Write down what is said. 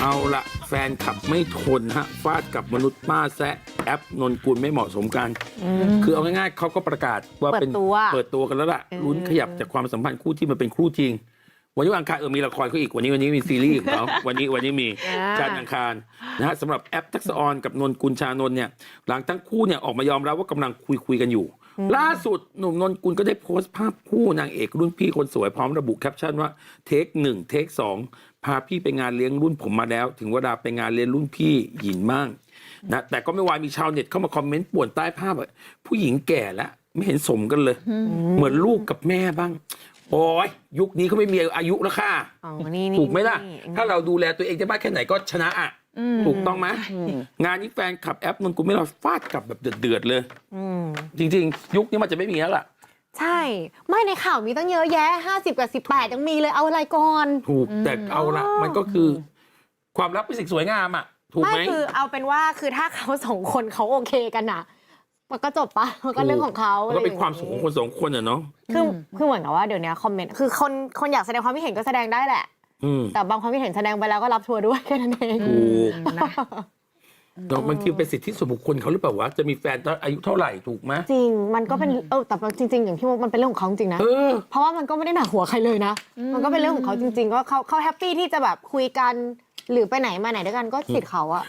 เอาละแฟนขับไม่ทนฮะฟาดกับมนุษย์ป้าแซะแอปนนกุลไม่เหมาะสมกัน คือเอาง่ายๆเขาก็ประกาศว่าเป็นเปิดตัวเปิดตัวกันแล้วล่ะเออลุ้นขยับจากความสัมพันธ์คู่ที่มันเป็นคู่จริง วันนี้วันอังคารเออมีละครเขาอีกวันนี้วันนี้มีซีรีส์ของเขาวันนี้วันนี้มีอ่าจันทร์อังคารนะฮะสำหรับแอปทักษะออนกับนนกุลชานนท์เนี่ยหลังทั้งคู่เนี่ยออกมายอมรับว่ากำลังคุยคุยๆกันอยู่ ล่าสุดหนุ่มนนกุลก็ได้โพสต์ภาพคู่นางเอกรุ่นพี่คนสวยพร้อมระบุแคปชั่นว่าเทคหนึ่งเทคสองพาพี่ไปงานเลี้ยงรุ่นผมมาแล้ว ถึงเวลาไปงานเลี้ยงรุ่นพี่หยินมั่งนะแต่ก็ไม่วายมีชาวเน็ตเข้ามาคอมเมนต์ป่วนใต้ภาพว่าผู้หญิงแก่แล้วไม่เห็นสมกันเลย เหมือนลูกกับแม่บ้าง โอ้ยยุคนี้เขาไม่มีอายุแล้วค่ะอ๋อนี่นี่ถูกไหมล่ะนี่ถ้าเราดูแลตัวเองได้มากแค่ไหนก็ชนะอะ ถูกต้องไหมงานนี้แฟนขับแอปนนกุลไม่รอฟาดกลับแบบเดือดๆเลยอืมจริงๆยุคนี้มันจะไม่มีแล้วล่ะ ใช่ ไม่ในข่าวมีตั้งเยอะแยะ50กับ18ยังมีเลยเอาอะไรก่อน ถูกแต่เอาละมันก็คือ ความรักเป็นสิ่งสวยงามอะ ถูกไม่ไหมคือเอาเป็นว่าคือถ้าเขาสองคนเขาโอเคกันน่ะมันก็จบปะมันก็เรื่องของเขามันก็เป็นความสุขของคนสองคนอะเนาะคือคือเหมือนกับว่าเดี๋ยวนี้คอมเมนต์คือคนคนอยากแสดงความคิดเห็นก็แสดงได้แหละอืม แต่บางความคิดเห็นแสดงไปแล้วก็รับทัวร์ด้วยแค่นั้นเองถูกเนาะบางทีเป็นสิทธิส่วนบุคคลเขาหรือเปล่าวะจะมีแฟนตอนอายุเท่าไหร่ถูกไหมจริงมันก็เป็นเออแต่จริง ๆ อย่างพี่มดมันเป็นเรื่องของเขาจริงๆนะเออเพราะว่ามันก็ไม่ได้หนักหัวใครเลยนะ มันก็เป็นเรื่องของเขาจริง ๆ ก็เขาเขาแฮปปี้ที่จะแบบคุยกันหรือไปไหนมาไหนด้วยกันก็สิทธิ์เขาอะ